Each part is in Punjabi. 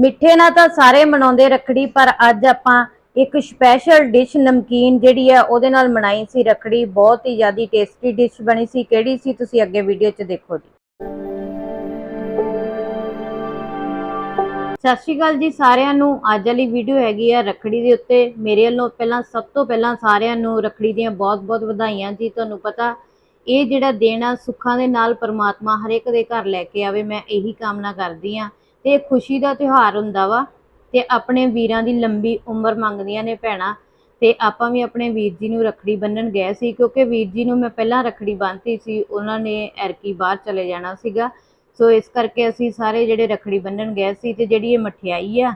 ਮਿੱਠੇ ਨਾਲ ਤਾਂ ਸਾਰੇ ਮਨਾਉਂਦੇ ਰੱਖੜੀ, ਪਰ ਅੱਜ ਆਪਾਂ ਇੱਕ ਸਪੈਸ਼ਲ ਡਿਸ਼ ਨਮਕੀਨ ਜਿਹੜੀ ਆ, ਉਹਦੇ ਨਾਲ ਮਨਾਈ ਸੀ ਰੱਖੜੀ। ਬਹੁਤ ਹੀ ਜ਼ਿਆਦੀ ਟੇਸਟੀ ਡਿਸ਼ ਬਣੀ ਸੀ। ਕਿਹੜੀ ਸੀ ਤੁਸੀਂ ਅੱਗੇ ਵੀਡੀਓ 'ਚ ਦੇਖੋ ਜੀ। ਸਤਿ ਸ਼੍ਰੀ ਅਕਾਲ ਜੀ ਸਾਰਿਆਂ ਨੂੰ। ਅੱਜ ਵਾਲੀ ਵੀਡੀਓ ਹੈਗੀ ਆ ਰੱਖੜੀ ਦੇ ਉੱਤੇ। ਮੇਰੇ ਵੱਲੋਂ ਪਹਿਲਾਂ, ਸਭ ਤੋਂ ਪਹਿਲਾਂ ਸਾਰਿਆਂ ਨੂੰ ਰੱਖੜੀ ਦੀਆਂ ਬਹੁਤ-ਬਹੁਤ ਵਧਾਈਆਂ ਜੀ। ਤੁਹਾਨੂੰ ਪਤਾ, ਇਹ ਜਿਹੜਾ ਦਿਨ ਆ, ਸੁੱਖਾਂ ਦੇ ਨਾਲ ਪਰਮਾਤਮਾ ਹਰ ਇੱਕ ਦੇ ਘਰ ਲੈ ਕੇ ਆਵੇ। ਮੈਂ ਇਹੀ ਕਾਮਨਾ ਕਰਦੀ ਆ ਤੇ ਖੁਸ਼ੀ ਦਾ ਤਿਉਹਾਰ ਹੁੰਦਾ ਵਾ ਤੇ ਆਪਣੇ ਵੀਰਾਂ ਦੀ ਲੰਬੀ ਉਮਰ ਮੰਗਦੀਆਂ ਨੇ ਭੈਣਾਂ ਤੇ ਆਪਾਂ ਵੀ ਆਪਣੇ ਵੀਰ ਜੀ ਨੂੰ ਰੱਖੜੀ ਬੰਨਣ ਗਏ ਸੀ ਕਿਉਂਕਿ ਵੀਰ ਜੀ ਨੂੰ ਮੈਂ ਪਹਿਲਾਂ ਰੱਖੜੀ ਬੰਨ੍ਹਤੀ ਸੀ, ਉਹਨਾਂ ਨੇ ਐਰਕੀ ਬਾਹਰ ਚਲੇ ਜਾਣਾ ਸੀਗਾ। ਸੋ ਇਸ ਕਰਕੇ ਅਸੀਂ ਸਾਰੇ ਜਿਹੜੇ ਰੱਖੜੀ ਬੰਨਣ ਗਏ ਸੀ ਤੇ ਜਿਹੜੀ ਇਹ ਮਠਿਆਈ ਆ,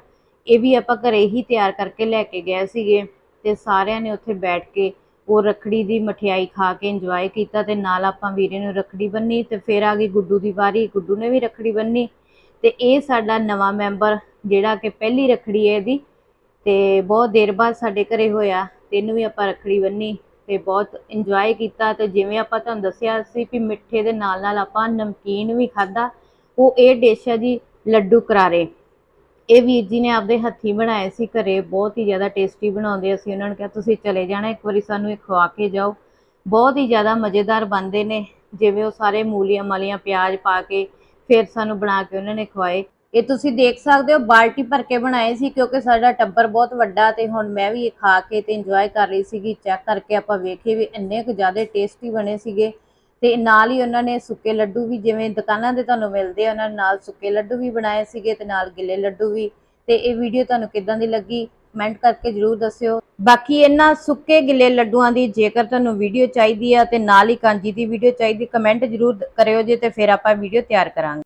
ਇਹ ਵੀ ਆਪਾਂ ਘਰੇ ਹੀ ਤਿਆਰ ਕਰਕੇ ਲੈ ਕੇ ਗਏ ਸੀਗੇ ਤੇ ਸਾਰਿਆਂ ਨੇ ਉੱਥੇ ਬੈਠ ਕੇ ਉਹ ਰੱਖੜੀ ਦੀ ਮਠਿਆਈ ਖਾ ਕੇ ਇੰਜੋਏ ਕੀਤਾ ਤੇ ਨਾਲ ਆਪਾਂ ਵੀਰੇ ਨੂੰ ਰੱਖੜੀ ਬੰਨੀ ਤੇ ਫਿਰ ਆ ਗਈ ਗੁੱਡੂ ਦੀ ਵਾਰੀ, ਗੁੱਡੂ ਨੇ ਵੀ ਰੱਖੜੀ ਬੰਨੀ। ਤੇ ਇਹ ਸਾਡਾ ਨਵਾਂ ਮੈਂਬਰ ਜਿਹੜਾ ਕਿ ਪਹਿਲੀ ਰੱਖੜੀ ਹੈ ਇਹਦੀ ਤੇ ਬਹੁਤ ਦੇਰ ਬਾਅਦ ਸਾਡੇ ਘਰੇ ਹੋਇਆ ਤੇ ਇਹਨੂੰ ਵੀ ਆਪਾਂ ਰੱਖੜੀ ਬੰਨੀ ਤੇ ਬਹੁਤ ਇੰਜੋਏ ਕੀਤਾ ਤੇ ਜਿਵੇਂ ਆਪਾਂ ਤੁਹਾਨੂੰ ਦੱਸਿਆ ਸੀ ਵੀ ਮਿੱਠੇ ਦੇ ਨਾਲ ਨਾਲ ਆਪਾਂ ਨਮਕੀਨ ਵੀ ਖਾਦਾ ਉਹ ਇਹ ਡਿਸ਼ ਹੈ ਜੀ ਲੱਡੂ ਕਰਾਰੇ। ਇਹ ਵੀਰ ਜੀ ਨੇ ਆਪਦੇ ਹੱਥੀ ਬਣਾਏ ਸੀ ਘਰੇ, ਬਹੁਤ ਹੀ ਜ਼ਿਆਦਾ ਟੇਸਟੀ ਬਣਾਉਂਦੇ ਅਸੀਂ ਉਹਨਾਂ ਨੂੰ ਕਿਹਾ, ਤੁਸੀਂ ਚਲੇ ਜਾਣਾ, ਇੱਕ ਵਾਰੀ ਸਾਨੂੰ ਇਹ ਖਵਾ ਕੇ ਜਾਓ। ਬਹੁਤ ਹੀ ਜ਼ਿਆਦਾ ਮਜ਼ੇਦਾਰ ਬਣਦੇ ਨੇ, ਜਿਵੇਂ ਉਹ ਸਾਰੇ ਮੂਲੀਆਂ ਮਾਲੀਆਂ ਪਿਆਜ਼ ਪਾ ਕੇ ਫਿਰ ਸਾਨੂੰ ਬਣਾ ਕੇ ਉਹਨਾਂ ਨੇ ਖਵਾਏ। ਇਹ ਤੁਸੀਂ ਦੇਖ ਸਕਦੇ ਹੋ, ਬਾਲਟੀ ਭਰ ਕੇ ਬਣਾਏ ਸੀ ਕਿਉਂਕਿ ਸਾਡਾ ਟੱਬਰ ਬਹੁਤ ਵੱਡਾ ਤੇ ਹੁਣ ਮੈਂ ਵੀ ਇਹ ਖਾ ਕੇ ਤੇ ਇੰਜੋਏ ਕਰ ਰਹੀ ਸੀਗੀ। ਚੈੱਕ ਕਰਕੇ ਆਪਾਂ ਵੇਖੇ ਵੀ ਇੰਨੇ ਕੁ ਜ਼ਿਆਦਾ ਟੇਸਟੀ ਬਣੇ ਸੀਗੇ। ਤੇ ਨਾਲ ਹੀ ਉਹਨਾਂ ਨੇ ਸੁੱਕੇ ਲੱਡੂ ਵੀ ਜਿਵੇਂ ਦੁਕਾਨਾਂ ਦੇ ਤੁਹਾਨੂੰ ਮਿਲਦੇ ਆ, ਉਹਨਾਂ ਨਾਲ ਸੁੱਕੇ ਲੱਡੂ ਵੀ ਬਣਾਏ ਸੀਗੇ ਤੇ ਨਾਲ ਗਿੱਲੇ ਲੱਡੂ ਵੀ। ਤੇ ਇਹ ਵੀਡੀਓ ਤੁਹਾਨੂੰ ਕਿੱਦਾਂ ਦੀ ਲੱਗੀ? ਕਮੈਂਟ ਕਰਕੇ ਜਰੂਰ ਦੱਸਿਓ। ਬਾਕੀ ਇਹਨਾਂ ਸੁੱਕੇ ਗਿੱਲੇ ਲੱਡੂਆਂ ਦੀ ਜੇਕਰ ਤੁਹਾਨੂੰ ਵੀਡੀਓ ਚਾਹੀਦੀ ਆ ਤੇ ਨਾਲ ਹੀ ਕਾਂਜੀ ਦੀ ਵੀਡੀਓ ਚਾਹੀਦੀ ਕਮੈਂਟ ਜਰੂਰ ਕਰਿਓ ਜੇ ਤੇ ਫਿਰ ਆਪਾਂ ਵੀਡੀਓ ਤਿਆਰ ਕਰਾਂਗੇ।